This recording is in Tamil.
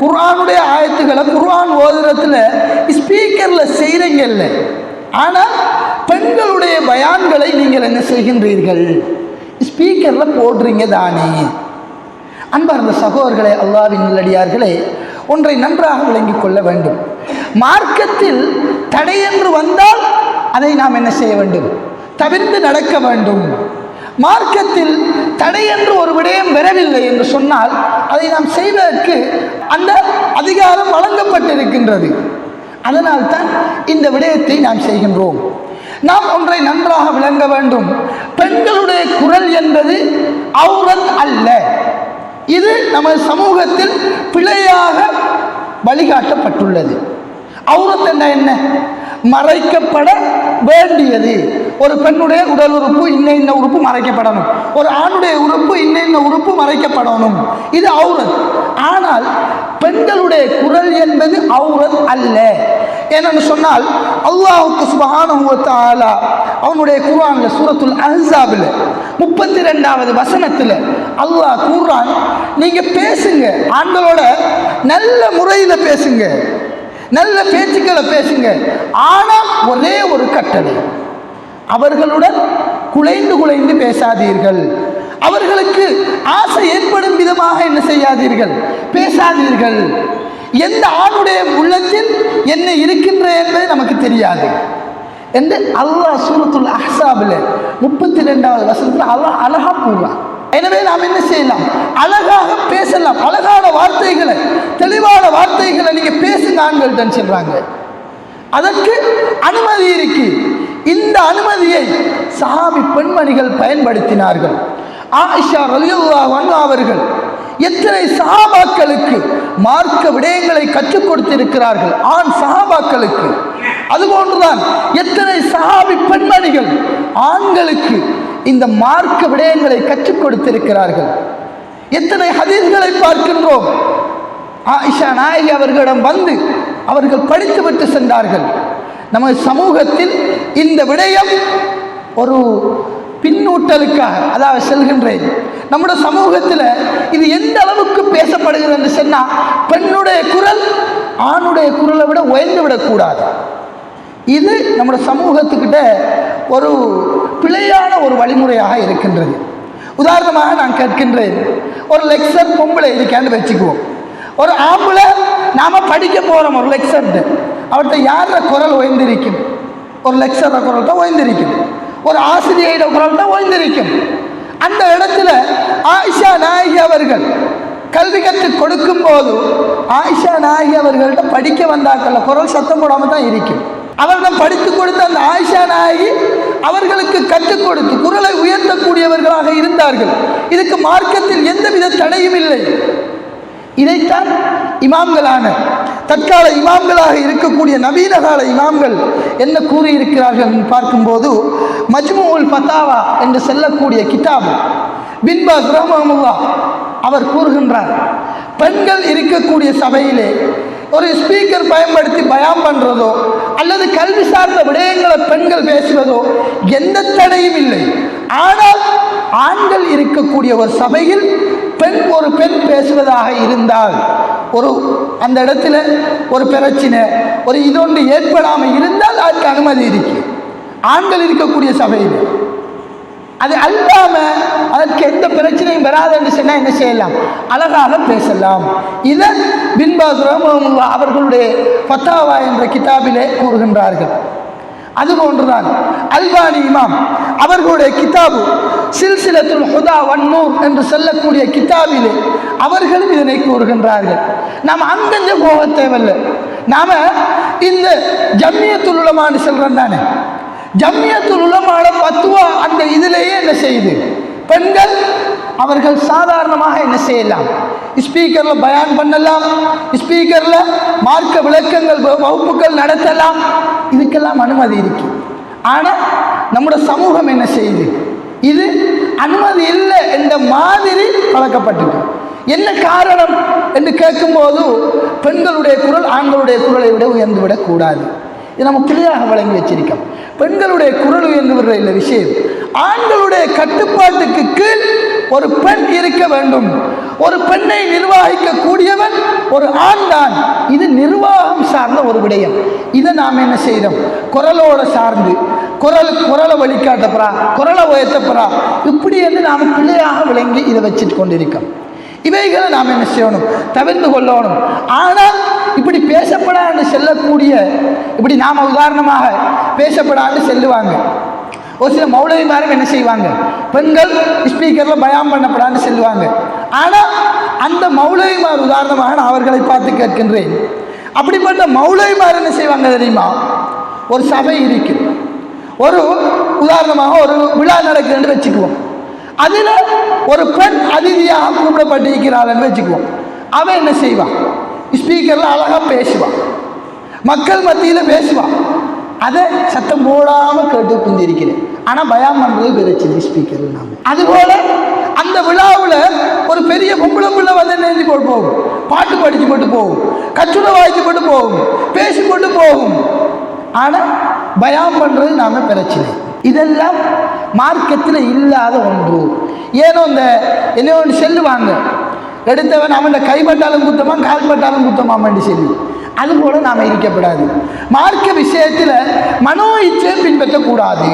குர்ஆனுடைய ஆயத்துக்களை குர்ஆன் ஓதுறதுல ஸ்பீக்கரில் செய்கிறீங்கல்ல ஆனால் பெண்களுடைய பயான்களை நீங்கள் என்ன செய்கின்றீர்கள்? ஸ்பீக்கரில் போடுறீங்க தானே. அன்பார்ந்த சகோதரர்களே அல்லாவின் நல்லடியார்களே ஒன்றை நன்றாக விளங்கிக் கொள்ள வேண்டும். மார்க்கத்தில் தடை என்று வந்தால் அதை நாம் என்ன செய்ய வேண்டும்? தவிர்த்து நடக்க வேண்டும். மார்க்கத்தில் தடை என்று ஒரு விடயம் வரவில்லை என்று சொன்னால் அதை நாம் செய்வதற்கு அந்த அதிகாரம் வழங்கப்பட்டிருக்கின்றது. அதனால் தான் இந்த விடயத்தை நாம் செய்கின்றோம். நாம் ஒன்றை நன்றாக விளங்க வேண்டும். பெண்களுடைய குரல் என்பது அவுரத் அல்ல. இது நமது சமூகத்தில் பிழையாக வழிகாட்டப்பட்டுள்ளது. அவுரத் என்ன என்ன? மறைக்கப்பட வேண்டியது. ஒரு பெண்ணுடைய உடல் உறுப்பு இன்ன இன்ன உறுப்பு மறைக்கப்படணும். ஒரு ஆணுடைய உறுப்பு இன்ன இன்ன உறுப்பு மறைக்கப்படணும். இது அவுரத் ஆனால் பெண்களுடைய குரல் என்பது அவுரத் அல்ல. என்னன்னு சொன்னால் அல்லாஹுக்கு சுபஹானுவத்தாலா அவனுடைய குர்ஆன்ல சூரத்துல் அஹ்ஸாபில் முப்பத்தி ரெண்டாவது வசனத்தில் அல்லாஹ் கூறான் நீங்கள் பேசுங்க. ஆண்களோட நல்ல முறையில் பேசுங்க. நல்ல பேச்சுக்களை பேசுங்க. ஆனால் ஒரே ஒரு கட்டளை. அவர்களுடன் குலைந்து குலைந்து பேசாதீர்கள். அவர்களுக்கு ஆசை ஏற்படும் விதமாக என்ன செய்யாதீர்கள்? பேசாதீர்கள். எந்த ஆணுடைய உள்ளத்தில் என்ன இருக்கின்ற என்பது நமக்கு தெரியாது. என்று அல்லாஹ் சூரத்துல் அஹ்ஸாபில் முப்பத்தி ரெண்டாவது வசனத்தில் அல்லாஹ் அழகா கூறுவான். எனவே நாம் என்ன செய்யலாம்? அழகாக பேசலாம். அழகான வார்த்தைகளை தெளிவான வார்த்தைகளை நீங்க பேசுங்க ஆண்கள்ட்ட சொல்றாங்க. அதற்கு அனுமதி இருக்கு. இந்த அனுமதியை சஹாபி பெண்மணிகள் பயன்படுத்தினார்கள். ஆயிஷா ரலியுல்லா அவர்கள் எத்தனை சஹாபாக்களுக்கு மார்க்க விடயங்களை கற்றுக் கொடுத்திருக்கிறார்கள்? ஆண் சஹாபாக்களுக்கு. அதுபோன்றுதான் எத்தனை சஹாபி பெண்மணிகள் ஆண்களுக்கு இந்த மார்க்க விடயங்களை கற்றுக் கொடுத்திருக்கிறார்கள். எத்தனை ஹதீஸ்களை பார்க்கின்றோம். ஆயிஷா நாயகி அவர்களிடம் வந்து அவர்கள் படித்துவிட்டு சென்றார்கள். நமது சமூகத்தில் இந்த விடயம் ஒரு பின்னூட்டலுக்காக அதாவது செல்கின்றேன். நம்முடைய சமூகத்தில் இது எந்த அளவுக்கு பேசப்படுகிறது என்று சொன்னால் பெண்ணுடைய குரல் ஆணுடைய குரலை விட உயர்ந்து விடக்கூடாது. இது நம்முடைய சமூகத்துக்கிட்ட ஒரு பிழையான ஒரு வழிமுறையாக இருக்கின்றது. உதாரணமாக நான் கேட்கின்றேன். ஒரு லெக்சர் பொம்பளை இருக்கான்னு வச்சுக்குவோம். ஒரு ஆம்பளை நாம் படிக்க போகிறோம் ஒரு லெக்சர்ட்டு அவர்கிட்ட யாரோட குரல் ஓய்ந்திருக்கும்? ஒரு லெக்சர குரல் தான் ஓய்ந்திருக்கும். ஒரு ஆசிரியரோட குரல் தான் ஓய்ந்திருக்கும். அந்த இடத்துல ஆயிஷா நாயகி அவர்கள் கல்வி கற்றுக் கொடுக்கும் போது ஆயிஷா நாயகி அவர்கள்ட்ட படிக்க வந்தாக்கள் குரல் சத்தம் போடாமல் தான் இருக்கும். அவர்களிடம் படித்து கொடுத்த அந்த ஆயிஷா நாயகி அவர்களுக்கு கற்றுக் கொடுத்து குரலை உயர்த்தக்கூடியவர்களாக இருந்தார்கள். இதுக்கு மார்க்கத்தில் எந்தவித தடையும் இல்லை. இதைத்தான் இமாம்களான தற்கால இமாம்களாக இருக்கக்கூடிய நவீன கால இமாம்கள் என்ன கூறியிருக்கிறார்கள் என்று பார்க்கும்போது மஜ்முல் பத்தாவா என்று சொல்லக்கூடிய கிதாபு பின்பாஸ் ரஹமுல்லா அவர் கூறுகின்றார் பெண்கள் இருக்கக்கூடிய சபையிலே ஒரு ஸ்பீக்கர் பயன்படுத்தி பயம் பண்ணுறதோ அல்லது கல்வி சார்ந்த விடயங்களை பெண்கள் பேசுவதோ எந்த தடையும் இல்லை. ஆனால் ஆண்கள் இருக்கக்கூடிய ஒரு சபையில் பெண் ஒரு பெண் பேசுவதாக இருந்தால் ஒரு அந்த இடத்துல ஒரு பிரச்சனை ஒரு இதொன்று ஏற்படாமல் இருந்தால் அதுக்கு அனுமதி இருக்கு. ஆண்கள் இருக்கக்கூடிய சபையில். அது அல்லாம அதற்கு எந்த பிரச்சனையும் வராது என்று சொன்னால் என்ன செய்யலாம்? அழகாக பேசலாம். இதை பின்பாஸ் அவர்களுடைய பத்தாவா என்ற கிதாபிலே கூறுகின்றார்கள். அது போன்றுதான் அல்பானி இமாம் அவர்களுடைய கிதாபு சில்சிலத்துல் ஹுதா வன்னூர் என்று சொல்லக்கூடிய கிதாபிலே அவர்களும் இதனை கூறுகின்றார்கள். நாம் அங்கஞ்ச போக தேவையில்லை. நாம இந்த ஜம்மியத்துல் உலமான்னு தானே? ஜம்மியத்துல் உலமான பத்துவா அந்த இதிலேயே என்ன செய்யுது? பெண்கள் அவர்கள் சாதாரணமாக என்ன செய்யலாம்? ஸ்பீக்கரில் பயான் பண்ணலாம் ஸ்பீக்கரில் மார்க்க விளக்கங்கள் வகுப்புகள் நடத்தலாம். இதுக்கெல்லாம் அனுமதி இருக்கு. ஆனால் நம்முடைய சமூகம் என்ன செய்யுது? இது அனுமதி இல்லை என்ற மாதிரி பழக்கப்பட்டிருக்கு என்ன காரணம் என்று கேட்கும்போது பெண்களுடைய குரல் ஆண்களுடைய குரலை விட உயர்ந்து விடக்கூடாது. இது நம்ம கிளியாக வழங்கி வச்சிருக்கோம். பெண்களுடைய குரல் உயர்ந்து இந்த விஷயம்? ஆண்களுடைய கட்டுப்பாட்டுக்கு கீழ் ஒரு பெண் இருக்க வேண்டும். ஒரு பெண்ணை நிர்வாகிக்க கூடியவன் ஒரு ஆண் தான். இது நிர்வாகம் சார்ந்த ஒரு விடயம். இதை நாம் என்ன செய்கிறோம் குரலோட சார்ந்து குரல் குரலை வழிகாட்டப்பறா குரலை உயர்த்தப்பறா இப்படி என்று நாம் பிள்ளையாக விளங்கி இதை வச்சுட்டு கொண்டிருக்கோம். இவைகளை நாம் என்ன செய்யணும்? தவிர்த்து கொள்ளணும். ஆனால் இப்படி பேசப்படாது செல்லக்கூடிய இப்படி நாம் உதாரணமாக பேசப்படாது செல்லுவாங்க. ஒரு சில மௌலவிமாரும் என்ன செய்வாங்க? பெண்கள் ஸ்பீக்கரில் பயம் பண்ணப்படாது செல்லுவாங்க. ஆனால் அந்த மௌலவிமார் உதாரணமாக நான் அவர்களை பார்த்து கேட்கின்றேன். அப்படிப்பட்ட மௌலவிமார் என்ன செய்வாங்க தெரியுமா? ஒரு சபை இருக்கு. ஒரு உதாரணமாக ஒரு விழா நடக்குதுன்னு வச்சுக்குவோம். அதில் ஒரு பெண் அதிதியாக கூப்பிடப்பட்டிருக்கிறாள்னு வச்சுக்குவோம். அவன் என்ன செய்வான் ஸ்பீக்கரில் அழகாக பேசுவான் மக்கள் மத்தியில் பேசுவான் அதை சத்தம் போடாமல் கேட்டு குந்திருக்கிறேன் ஆனால் பயம் பண்ணுறது பிரச்சனை ஸ்பீக்கர் நாம். அதுபோல் அந்த விழாவில் ஒரு பெரிய பொம்பளை பிள்ளை வந்து நேர்ந்து போட்டு போகும்? பாட்டு படித்து போட்டு போகும். கச்சுரை வாய்ச்சி போட்டு போகும். பேசி போட்டு போகும். ஆனால் பயம் பண்ணுறது நாம் பிரச்சனை. இதெல்லாம் மார்க்கத்தில் இல்லாத ஒன்று. ஏனோ இந்த என்ன ஒன்று செல்லுவாங்க எடுத்தவன் அவன் கைப்பட்டாலும் குத்தமா கால் பட்டாலும் குத்தமாமன்னு சொல்லி. அதுபோல நாம் இருக்கப்படாது. மார்க்க விஷயத்தில் மனோ இச்சை பின்பற்றக்கூடாது.